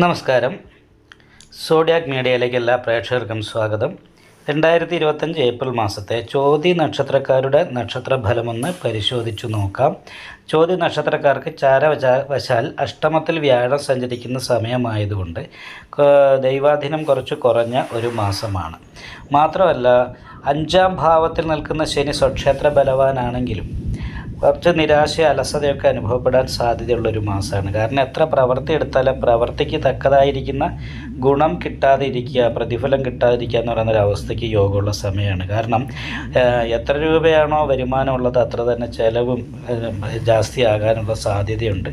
നമസ്കാരം. സോഡിയാക് മീഡിയയിലേക്ക് എല്ലാ പ്രേക്ഷകർക്കും സ്വാഗതം. രണ്ടായിരത്തി ഇരുപത്തഞ്ച് ഏപ്രിൽ മാസത്തെ ചോതി നക്ഷത്രക്കാരുടെ നക്ഷത്രഫലമൊന്ന് പരിശോധിച്ചു നോക്കാം. ചോതി നക്ഷത്രക്കാർക്ക് ചാരവശാൽ വശാൽ അഷ്ടമത്തിൽ വ്യാഴം സഞ്ചരിക്കുന്ന സമയമായതുകൊണ്ട് ദൈവാധീനം കുറച്ച് കുറഞ്ഞ ഒരു മാസമാണ്. മാത്രമല്ല അഞ്ചാം ഭാവത്തിൽ നിൽക്കുന്ന ശനി സ്വക്ഷേത്ര ബലവാനാണെങ്കിലും കുറച്ച് നിരാശ അലസതയൊക്കെ അനുഭവപ്പെടാൻ സാധ്യതയുള്ള ഒരു മാസമാണ്. കാരണം എത്ര പ്രവൃത്തി എടുത്താലും പ്രവൃത്തിക്ക് തക്കതായിരിക്കുന്ന ഗുണം കിട്ടാതെ ഇരിക്കുക പ്രതിഫലം കിട്ടാതിരിക്കുക എന്ന് പറയുന്ന ഒരു അവസ്ഥയ്ക്ക് യോഗമുള്ള സമയമാണ്. കാരണം എത്ര രൂപയാണോ വരുമാനമുള്ളത് അത്ര തന്നെ ചിലവും ജാസ്തി ജാസ്തിയാകാനുള്ള സാധ്യതയുണ്ട്.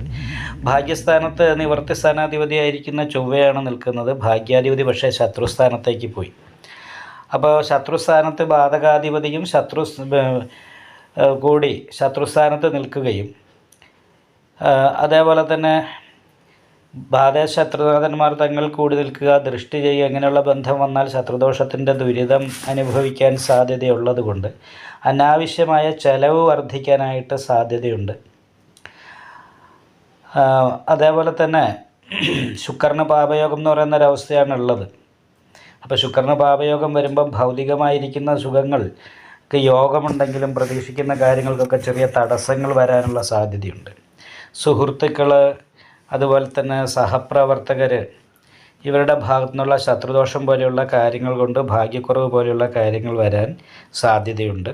ഭാഗ്യസ്ഥാനത്ത് നിവർത്തി സ്ഥാനാധിപതിയായിരിക്കുന്ന ചൊവ്വയാണ് നിൽക്കുന്നത്. ഭാഗ്യാധിപതി പക്ഷേ ശത്രുസ്ഥാനത്തേക്ക് പോയി. അപ്പോൾ ശത്രുസ്ഥാനത്ത് ബാധകാധിപതിയും ശത്രു കൂടി ശത്രുസ്ഥാനത്ത് നിൽക്കുകയും അതേപോലെ തന്നെ ബാധ ശത്രുനാഥന്മാർ തങ്ങൾ കൂടി നിൽക്കുക ദൃഷ്ടി ചെയ്യുക അങ്ങനെയുള്ള ബന്ധം വന്നാൽ ശത്രുദോഷത്തിന്റെ ദുരിതം അനുഭവിക്കാൻ സാധ്യതയുള്ളതുകൊണ്ട് അനാവശ്യമായ ചെലവ് വർദ്ധിക്കാനായിട്ട് സാധ്യതയുണ്ട്. അതേപോലെ തന്നെ ശുക്രന് പാപയോഗം എന്ന് പറയുന്ന ഒരവസ്ഥയാണുള്ളത് അപ്പോൾ ശുക്രന് പാപയോഗം വരുമ്പം ഭൗതികമായിരിക്കുന്ന സുഖങ്ങൾക്ക് യോഗമുണ്ടെങ്കിലും പ്രതീക്ഷിക്കുന്ന കാര്യങ്ങൾക്കൊക്കെ ചെറിയ തടസ്സങ്ങൾ വരാനുള്ള സാധ്യതയുണ്ട്. സുഹൃത്തുക്കൾ അതുപോലെ തന്നെ സഹപ്രവർത്തകർ ഇവരുടെ ഭാഗത്തു നിന്നുള്ള ശത്രുദോഷം പോലെയുള്ള കാര്യങ്ങൾ കൊണ്ട് ഭാഗ്യക്കുറവ് പോലെയുള്ള കാര്യങ്ങൾ വരാൻ സാധ്യതയുണ്ട്.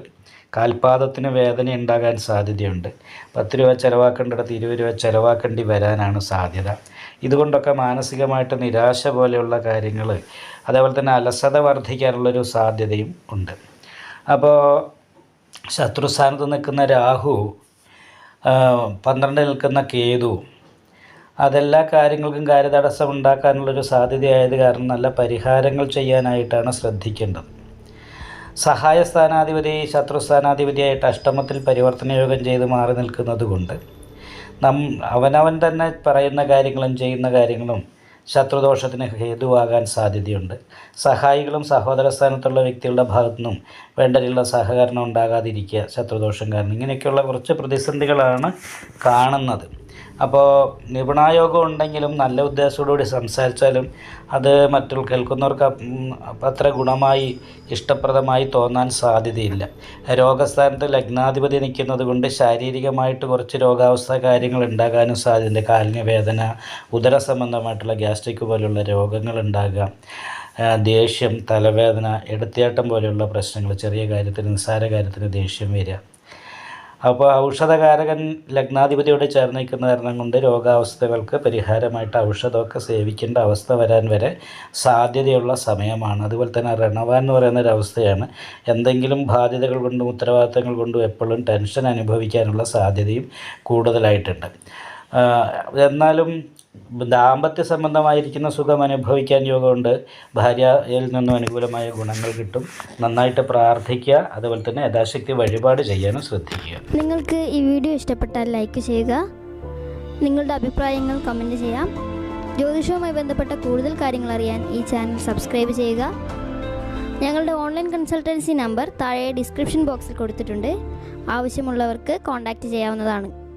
കാൽപാദത്തിന് വേദന ഉണ്ടാകാൻ സാധ്യതയുണ്ട്. പത്ത് രൂപ ചിലവാക്കേണ്ടിടത്ത് ഇരുപത് രൂപ ചിലവാക്കേണ്ടി വരാനാണ് സാധ്യത. ഇതുകൊണ്ടൊക്കെ മാനസികമായിട്ട് നിരാശ പോലെയുള്ള കാര്യങ്ങൾ അതേപോലെ തന്നെ അലസത വർദ്ധിക്കാനുള്ളൊരു സാധ്യതയും ഉണ്ട്. അപ്പോൾ ശത്രുസ്ഥാനത്ത് നിൽക്കുന്ന രാഹു പന്ത്രണ്ട് നിൽക്കുന്ന കേതു അതെല്ലാ കാര്യങ്ങൾക്കും കാര്യതടസ്സം ഉണ്ടാക്കാനുള്ളൊരു സാധ്യതയായത് കാരണം നല്ല പരിഹാരങ്ങൾ ചെയ്യാനായിട്ടാണ് ശ്രദ്ധിക്കേണ്ടത്. സഹായ സ്ഥാനാധിപതി ശത്രു സ്ഥാനാധിപതിയായിട്ട് അഷ്ടമത്തിൽ പരിവർത്തന യോഗം ചെയ്ത് മാറി നിൽക്കുന്നത് കൊണ്ട് നം അവനവൻ തന്നെ പറയുന്ന കാര്യങ്ങളും ചെയ്യുന്ന കാര്യങ്ങളും ശത്രുദോഷത്തിന് ഹേതുവാകാൻ സാധ്യതയുണ്ട്. സഹായികളും സഹോദര സ്ഥാനത്തുള്ള വ്യക്തികളുടെ ഭാഗത്തു നിന്നും വേണ്ടതിലുള്ള സഹകരണം ഉണ്ടാകാതിരിക്കുക ശത്രുദോഷം കാരണം. ഇങ്ങനെയൊക്കെയുള്ള കുറച്ച് പ്രതിസന്ധികളാണ് കാണുന്നത്. അപ്പോൾ നിപുണായോഗം ഉണ്ടെങ്കിലും നല്ല ഉദ്ദേശത്തോടുകൂടി സംസാരിച്ചാലും അത് മറ്റുള്ള കേൾക്കുന്നവർക്ക് അത്ര ഗുണമായി ഇഷ്ടപ്രദമായി തോന്നാൻ സാധ്യതയില്ല. രോഗസ്ഥാനത്ത് ലഗ്നാധിപതി നിൽക്കുന്നത് കൊണ്ട് ശാരീരികമായിട്ട് കുറച്ച് രോഗാവസ്ഥ കാര്യങ്ങൾ ഉണ്ടാകാനും സാധ്യതയുണ്ട്. കാലിന് വേദന ഉദര സംബന്ധമായിട്ടുള്ള ഗ്യാസ്ട്രിക് പോലുള്ള രോഗങ്ങൾ ഉണ്ടാകാം. ദേഷ്യം തലവേദന എടുത്തേട്ടം പോലെയുള്ള പ്രശ്നങ്ങൾ ചെറിയ കാര്യത്തിന് നിസ്സാര കാര്യത്തിന് ദേഷ്യം വരിക. അപ്പോൾ ഔഷധകാരകൻ ലഗ്നാധിപതിയോട് ചേർന്ന് നിൽക്കുന്ന കാരണം കൊണ്ട് രോഗാവസ്ഥകൾക്ക് പരിഹാരമായിട്ട് ഔഷധമൊക്കെ സേവിക്കേണ്ട അവസ്ഥ വരാൻ വരെ സാധ്യതയുള്ള സമയമാണ്. അതുപോലെ തന്നെ രണവാൻ എന്ന് പറയുന്ന ഒരു അവസ്ഥയാണ്. എന്തെങ്കിലും ബാധ്യതകൾ കൊണ്ടും ഉത്തരവാദിത്തങ്ങൾ കൊണ്ടും എപ്പോഴും ടെൻഷൻ അനുഭവിക്കാനുള്ള സാധ്യതയും കൂടുതലായിട്ടുണ്ട്. എന്നാലും ദാമ്പത്യ സംബന്ധമായിരിക്കുന്ന സുഖം അനുഭവിക്കാൻ യോഗമുണ്ട്. ഭാര്യയിൽ നിന്നും അനുകൂലമായ ഗുണങ്ങൾ കിട്ടും. നന്നായിട്ട് പ്രാർത്ഥിക്കുക. അതുപോലെ തന്നെ യഥാശക്തി വഴിപാട് ചെയ്യാനും ശ്രദ്ധിക്കുക. നിങ്ങൾക്ക് ഈ വീഡിയോ ഇഷ്ടപ്പെട്ടാൽ ലൈക്ക് ചെയ്യുക. നിങ്ങളുടെ അഭിപ്രായങ്ങൾ കമന്റ് ചെയ്യാം. ജ്യോതിഷവുമായി ബന്ധപ്പെട്ട കൂടുതൽ കാര്യങ്ങൾ അറിയാൻ ഈ ചാനൽ സബ്സ്ക്രൈബ് ചെയ്യുക. ഞങ്ങളുടെ ഓൺലൈൻ കൺസൾട്ടൻസി നമ്പർ താഴെ ഡിസ്ക്രിപ്ഷൻ ബോക്സിൽ കൊടുത്തിട്ടുണ്ട്. ആവശ്യമുള്ളവർക്ക് കോൺടാക്റ്റ് ചെയ്യാവുന്നതാണ്.